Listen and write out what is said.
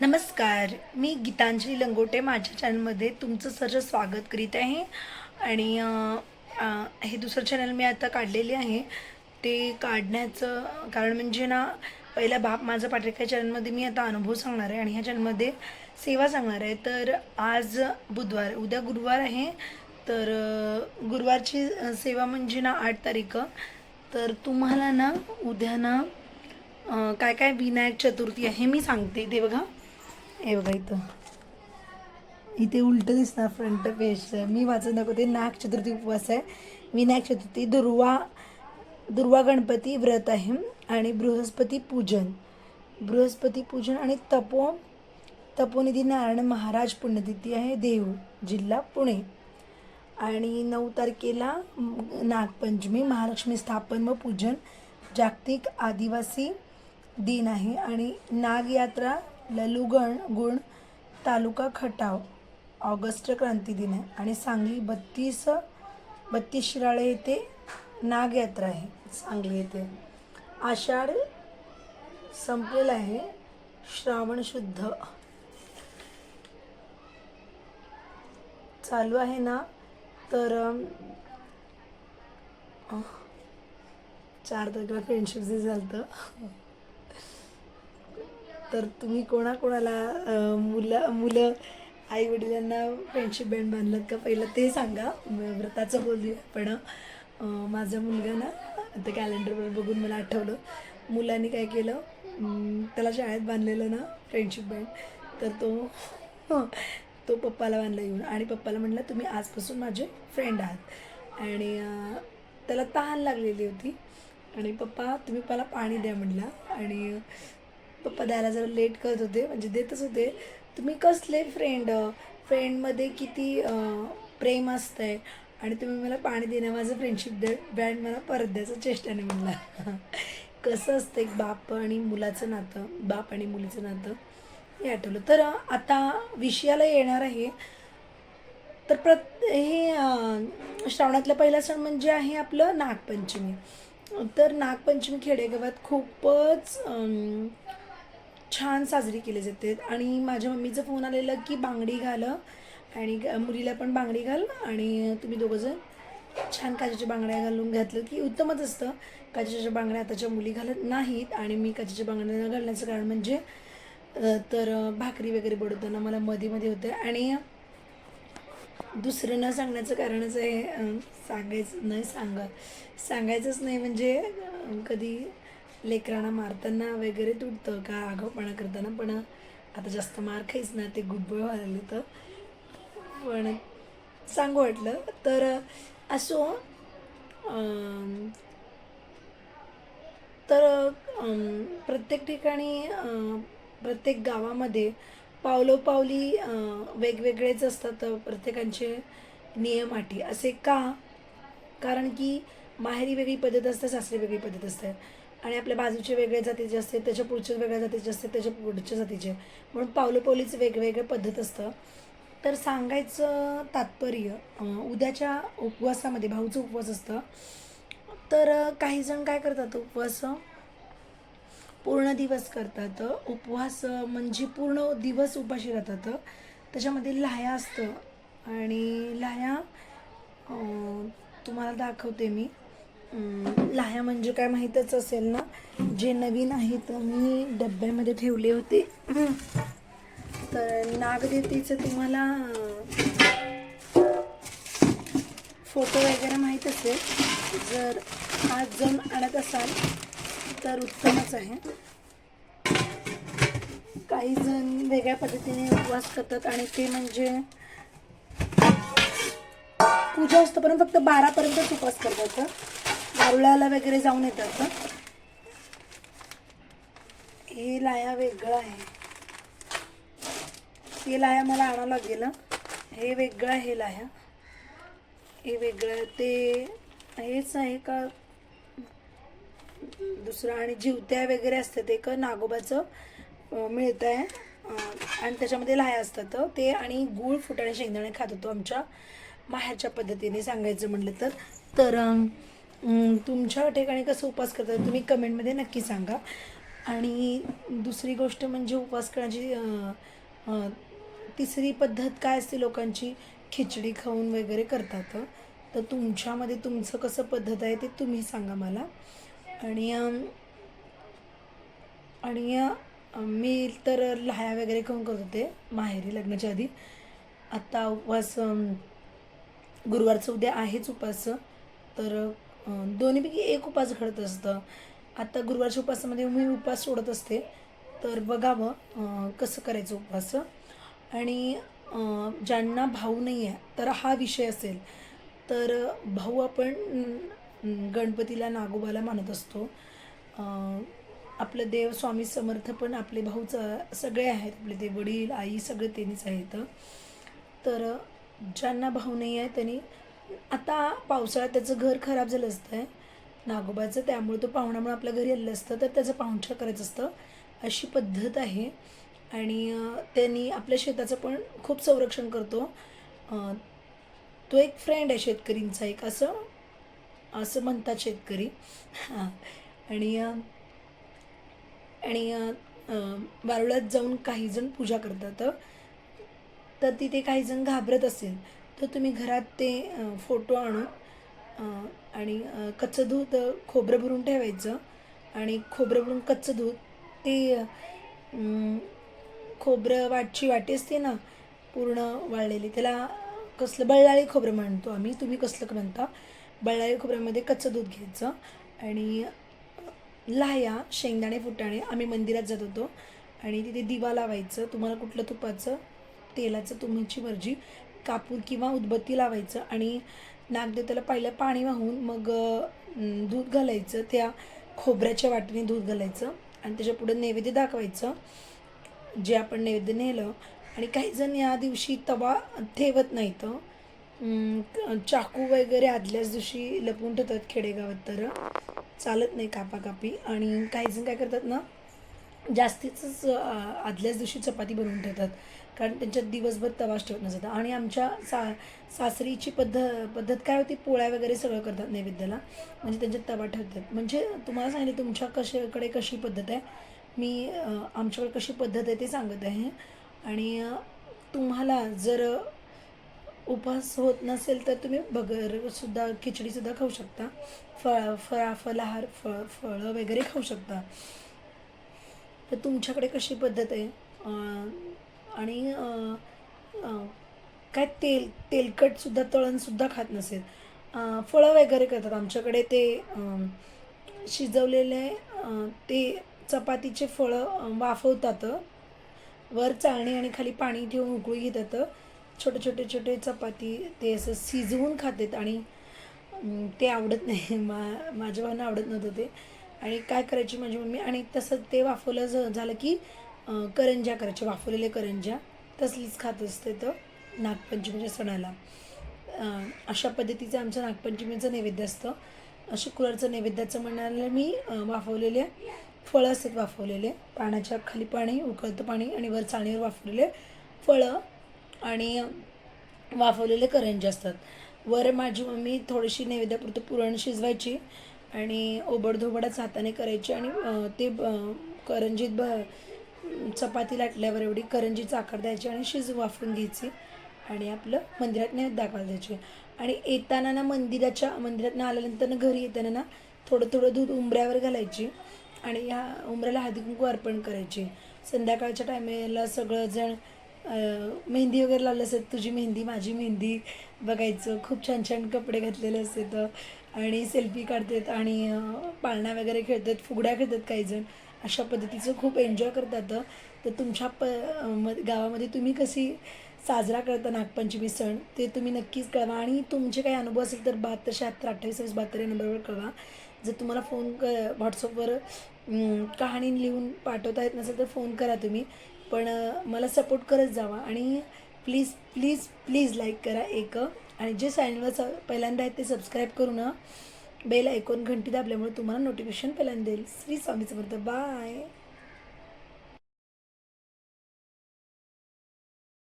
नमस्कार मी गीतांजली लंगोटे माझ्या चॅनलमध्ये तुमचं सर्व स्वागत करीत आहे. आणि हे दुसरं चॅनल मी आता काढलेले आहे. ते काढण्याचं कारण म्हणजे ना पहिला बाप माझा पाठक चॅनलमध्ये मी आता अनुभव सांगणार आहे आणि ह्या चॅनलमध्ये सेवा सांगणार आहे. तर आज बुधवार उद्या गुरुवार आहे. तर गुरुवारची सेवा म्हणजे ना आठ तारीख. तर तुम्हाला ना उद्या ना काय काय विनायक चतुर्थी आहे मी सांगते. ते बघा. हे बघा इथं. इथे उलट दिसणार फ्रंट पेज मी वाचत दाखवते नाग चतुर्थी उपवास आहे. विनायक चतुर्थी दुर्वा दुर्वा गणपती व्रत आहे. आणि बृहस्पती पूजन. बृहस्पती पूजन आणि तपो तपोनिधी नारायण महाराज पुण्यतिथी आहे देव जिल्हा पुणे. आणि नऊ तारखेला नागपंचमी महालक्ष्मी स्थापन व पूजन जागतिक आदिवासी दिन आहे. आणि नागयात्रा ललुगण गुण तालुका खटाव ऑगस्ट क्रांती दिन आहे. आणि सांगली बत्तीस बत्तीस शिराळे येथे नागयात्रा आहे सांगली येथे. आषाढ संपलेला आहे श्रावण शुद्ध. चालू आहे ना तर चार तारखेला फ्रेंडशिप डे झालं तर तुम्ही कोणाकोणाला मुलं मुलं आई वडिलांना फ्रेंडशिप बँड बांधलात का? पहिलं ते सांगा. व्रताचं बोलूया पण माझा मुलगा ना ते कॅलेंडरवर बघून मला आठवलं. मुलांनी काय केलं? त्याला शाळेत बांधलेलं ना फ्रेंडशिप बँड तर तो तो पप्पाला बांधला येऊन आणि पप्पाला म्हटलं तुम्ही आजपासून माझे फ्रेंड आहात. आणि त्याला तहान लागलेली होती. आणि पप्पा तुम्ही मला पाणी द्या म्हटला. आणि पप्पा द्यायला जरा लेट करत होते म्हणजे देतच होते. तुम्ही कसले फ्रेंड फ्रेंडमध्ये किती प्रेम असतं आहे आणि तुम्ही मला पाणी देणं माझं फ्रेंडशिप दे बँड मला परत द्यायचं चेष्टाने म्हणला. कसं असतं एक बाप आणि मुलाचं नातं बाप आणि मुलीचं नातं? हे आठवलं. तर आता विषयाला येणार आहे. तर प्रत हे श्रावणातला पहिला सण म्हणजे आहे आपलं नागपंचमी. तर नागपंचमी खेडेगावात खूपच छान साजरी केली जाते. आणि माझ्या मम्मीचं फोन आलेला की बांगडी घाल आणि मुलीला पण बांगडी घाल आणि तुम्ही दोघंजण छान काचेच्या बांगड्या घालून घातलं की उत्तमच असतं. काचेच्या बांगड्या आताच्या मुली घालत नाहीत आणि मी काचेच्या बांगड्या न घालण्याचं कारण म्हणजे तर भाकरी वगैरे बडवताना मला मध्ये मध्ये होते. आणि दुसरं न सांगण्याचं कारणच आहे सांगायचं नाही सांगा सांगायचंच नाही म्हणजे कधी लेकरांना मारताना वगैरे तुटतं का? आगाऊपणा करताना पण आता जास्त मार खाईच ना ते गुड व्हायला तर. पण सांगू वाटलं. तर असो तर प्रत्येक ठिकाणी प्रत्येक गावामध्ये पावलोपावली वेगवेगळेच असतात प्रत्येकांचे नियम अटी. असे का? कारण की माहेरी वेगळी पद्धत असते सासरी वेगळी पद्धत असते. आणि आपल्या बाजूचे वेगळ्या जातीचे असते त्याच्या पुढच्या वेगळ्या जातीचे असते त्याच्या पुढच्या जातीचे. म्हणून पावलोपावलीचं वेगवेगळं पद्धत असतं. तर सांगायचं तात्पर्य उद्याच्या उपवासामध्ये भाऊचं उपवास असतं. तर काही जण काय करतात उपवास पूर्ण दिवस करतात. उपवास म्हणजे पूर्ण दिवस उपाशी राहतात. त्याच्यामध्ये लाह्या असतं. आणि लाह्या तुम्हाला दाखवते मी. लाह्या म्हणजे काय माहीतच असेल ना? जे नवीन आहेत मी डब्यामध्ये ठेवले होते. तर नागदेवतेचं तुम्हाला फोटो वगैरे माहीत असेल. जर आज जाऊन आणत असाल तर उत्तमच आहे. काही जण वेगळ्या पद्धतीने उपवास करतात आणि ते म्हणजे पूजा असतोपर्यंत फक्त बारापर्यंतच उपवास करतात. दारुळ्याला वगैरे जाऊन येतात हे लाया वेगळं आहे. ते लाया मला आणावं लागेल हे. वेगळं आहे लाया. हे वेगळं ते हेच आहे का? दुसरं आणि जिवत्या वगैरे असतं ते का नागोबाचं मिळतं आहे आणि त्याच्यामध्ये लाया असतात ते आणि गूळ फुटाणे शेंगदाणे खात होतो आमच्या माहेरच्या पद्धतीने सांगायचं म्हटलं तर. तर तुमच्या ठिकाणी कसं उपवास करतात तुम्ही कमेंटमध्ये नक्की सांगा. आणि दुसरी गोष्ट म्हणजे उपवास करण्याची तिसरी पद्धत काय असते लोकांची? खिचडी खाऊन वगैरे करतात. तर तुमच्यामध्ये तुमचं कसं पद्धत आहे ते तुम्ही सांगा मला. आणि आणि मी तर लाह्या वगैरे खाऊन करत होते माहेरी लग्नाच्या आधी. आत्ता उपवास गुरुवारचं उद्या आहेच उपास तर दोन्हीपैकी एक उपास घडत असतं. आता गुरुवारच्या उपासामध्ये मी उपास सोडत असते. तर बघावं कसं करायचं उपास. आणि ज्यांना भाऊ नाही आहे तर हा विषय असेल. तर भाऊ आपण गणपतीला नागोबाला मानत असतो. आपलं देव स्वामी समर्थ पण आपले भाऊच सगळे आहेत. आपले ते वडील आई सगळे त्यांनीच आहेत. तर ज्यांना भाऊ नाही आहे त्यांनी आता पावसाळ्यात त्याचं घर खराब झालं असतं आहे नागोबाचं त्यामुळे तो पाहुणामुळे आपल्या घरी आलेलं असतं तर त्याचं पाहुणचार करायचं असतं. अशी पद्धत आहे. आणि त्यांनी आपल्या शेताचं पण खूप संरक्षण करतो. तो एक फ्रेंड आहे शेतकरींचा एक असं असं म्हणतात शेतकरी. हां आणि आणि अं, वारुळात जाऊन काही जण पूजा करतात. तर तिथे काही जण घाबरत असेल. तर तुम्ही घरात ते फोटो आणून आणि कच्चं दूध खोबरं भरून ठेवायचं. आणि खोबरं भरून कच्चं दूध ते खोबरं वाटची वाटी असते ना पूर्ण वाळलेली त्याला कसलं बळ्ळाळी खोबरं म्हणतो आम्ही तुम्ही कसलं म्हणता. बळ्ळाळी खोबऱ्यामध्ये कच्चं दूध घ्यायचं. आणि लाह्या शेंगदाणे फुटाणे आम्ही मंदिरात जात होतो. आणि तिथे दिवा लावायचं तुम्हाला कुठलं तुपाचं तेलाचं तुमची मर्जी. कापूर किंवा उदबत्ती लावायचं आणि नागदेवताला पहिलं पाणी वाहून मग दूध घालायचं त्या खोबऱ्याच्या वाटेने दूध घालायचं आणि त्याच्या पुढे नैवेद्य दाखवायचं जे आपण नैवेद्य नेलं. आणि काही जण या दिवशी तवा ठेवत नाहीत. चाकू वगैरे आदल्याच दिवशी लपवून ठेवतात खेडेगावात तर. चालत नाही कापाकापी. आणि काही जण काय करतात ना जास्तीच आदल्याच दिवशी चपाती बनवून ठेवतात. कारण त्यांच्यात दिवसभर तवास ठेवत नसतात आणि आमच्या सा सासरीची पद्ध पद्धत काय होती? पोळ्या वगैरे सगळं करतात नैवेद्याला. म्हणजे त्यांच्यात तवा ठेवतात. म्हणजे तुम्हाला सांगितलं तुमच्या कशाकडे कशी पद्धत आहे? मी आमच्याकडे कशी पद्धत आहे ते सांगत आहे. आणि तुम्हाला जर उपवास होत नसेल तर तुम्ही बगरसुद्धा खिचडीसुद्धा खाऊ शकता. फळ फळा फलाहार फळ फळं वगैरे खाऊ शकता. तर तुमच्याकडे कशी पद्धत आहे? आणि काय तेल तेलकटसुद्धा तळणसुद्धा खात नसेल. फळं वगैरे करतात. आमच्याकडे ते शिजवलेले ते चपातीचे फळं वाफवतात. वर चाळणी आणि खाली पाणी ठेवून उकळी घेतात. छोटे छोटे छोटे चपाती ते असं शिजवून खातात आणि ते आवडत नाही. मा माझ्या भावांना आवडत नव्हतं ते. आणि काय करायची माझी मम्मी आणि तसं ते वाफवलं ज- झालं की करंज्या करायच्या वाफवलेल्या करंज्या. तसलीच खात असते तर नागपंचमीच्या म्हणजे सणाला. अशा पद्धतीचं आमचं नागपंचमीचं नैवेद्य असतं. शुक्रवारचं नैवेद्याचं म्हणायला मी वाफवलेले फळं असतात वाफवलेले. पाण्याच्या खाली पाणी उकळतं पाणी आणि वर चाळणीवर वाफवलेले फळं आणि वाफवलेले करंजे असतात. वर माझी मम्मी थोडीशी नैवेद्यापुरतं पुरण शिजवायची आणि ओबडधोबडच हाताने करायची आणि ते करंजीत ब चपाती लाटल्यावर एवढी करंजीचा आकार द्यायची आणि शिजू वाफून घ्यायची. आणि आपलं मंदिरात नैवेद्य दाखवायला द्यायचे आणि येताना ना मंदिराच्या मंदिरात आल्यानंतर ना घरी येताना ना थोडं थोडं दूध उंबऱ्यावर घालायची. आणि ह्या उंबऱ्याला हळदी कुंकू अर्पण करायची. संध्याकाळच्या टायमेला सगळंजण मेहंदी वगैरे लावलं असेल तुझी मेहंदी माझी मेहंदी बघायचं. खूप छान छान कपडे घातलेले असतात. आणि सेल्फी काढतात आणि पाळणा वगैरे खेळतात फुगड्या खेळतात काही जण अशा पद्धतीचं खूप एन्जॉय करतात तर तुमच्या प म- गावामध्ये तुम्ही कशी साजरा करता नागपंचमी सण ते तुम्ही नक्कीच कळवा. आणि तुमचे काही अनुभव असेल तर बहात्तर शहात्तर अठ्ठावीस बहात्तर या नंबरवर कळवा. जर तुम्हाला फोन क व्हॉट्सअपवर कहाणी लिहून पाठवता येत नसेल तर फोन करा तुम्ही. पण मला सपोर्ट करत जावा. आणि प्लीज प्लीज प्लीज लाईक करा एक आणि जे चॅनलवर स पहिल्यांदा आहेत ते सबस्क्राईब करून बेल ऐकून घंटी दाबल्यामुळे तुम्हाला नोटिफिकेशन पहिल्यांदा देईल श्री स्वामी समर्थ बाय